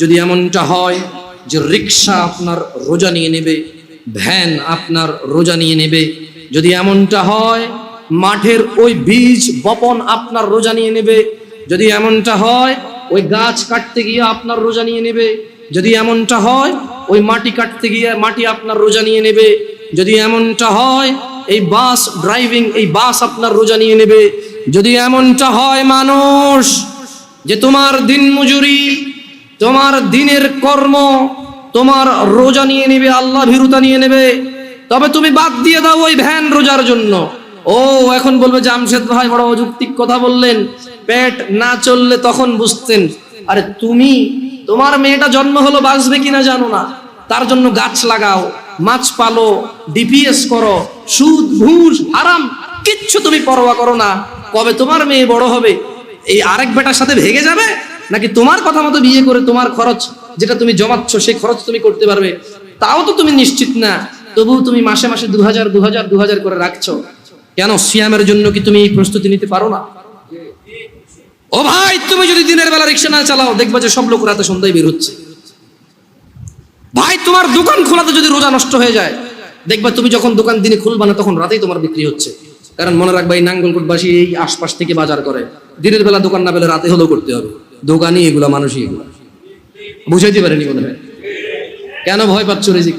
যদি এমনটা হয় যে রিক্সা আপনার রোজা নিয়ে নেবে, ভ্যান আপনার রোজা নিয়ে নেবে, যদি এমনটা হয় মাঠের ওই বীজ বপন আপনার রোজা নিয়ে নেবে, যদি এমনটা হয় ওই গাছ কাটতে গিয়ে আপনার রোজা নিয়ে নেবে, যদি এমনটা হয় ওই মাটি কাটতে গিয়ে মাটি আপনার রোজা নিয়ে নেবে, যদি এমনটা হয় এই বাস ড্রাইভিং, এই বাস আপনার রোজা নিয়ে নেবে, যদি এমনটা হয় মানুষ যে তোমার দিন মজুরি তোমার দিনের কর্ম, তোমার রোজা নিয়ে নেবে, আল্লাহ ভীরুতা নিয়ে নেবে। তবে তুমি বাদ দিয়ে দাও ওই ভ্যান রোজার জন্য। ও, এখন বলবে জামশেদ ভাই, বড় অযৌক্তিক কথা বললেন। পেট না চললে তখন বুঝতেন। আরে তুমি, তোমার মেয়েটা জন্ম হলো, বাঁচবে কিনা জানো না। তার জন্য গাছ লাগাও, মাছ পালো ডিপিএস করো, সুদ, ঘুষ, হারাম, কিচ্ছু তুমি পরোয়া করো না। কবে তোমার মেয়ে বড় হবে, এই আরেক বেটার সাথে ভেগে যাবে? নাকি তোমার কথা মতো বিয়ে করে তোমার খরচ যেটা তুমি জমাচ্ছ, সেই খরচ তুমি করতে পারবে? তাও তো তুমি নিশ্চিত না। তবুও তুমি মাসে মাসে দু হাজার দু হাজার দু হাজার করে রাখছো। কেন সিয়ামের জন্য কি তুমি প্রস্তুতি নিতে পারো না? ও ভাই, তুমি যদি দিনের বেলা রিক্সা না চালাও, দেখবা যে সব লোক রাতে সন্ধ্যায় বের হচ্ছে। ভাই, তোমার দোকান খোলাতে যদি রোজা নষ্ট হয়ে যায়, দেখবা তুমি যখন দোকান দিনে খুলবা না, তখন রাতেই তোমার বিক্রি হচ্ছে। কারণ মনে রাখবা এই নাঙ্গলকোটবাসী এই আশপাশ থেকে বাজার করে। দিনের বেলা দোকান না পেলে রাতে হলেও করতে হবে। দোকানই এগুলো মানুষই এগুলো। বুঝাইতে পারেনি মনে হয় কেন ভয় পাচ্ছ রেজিক?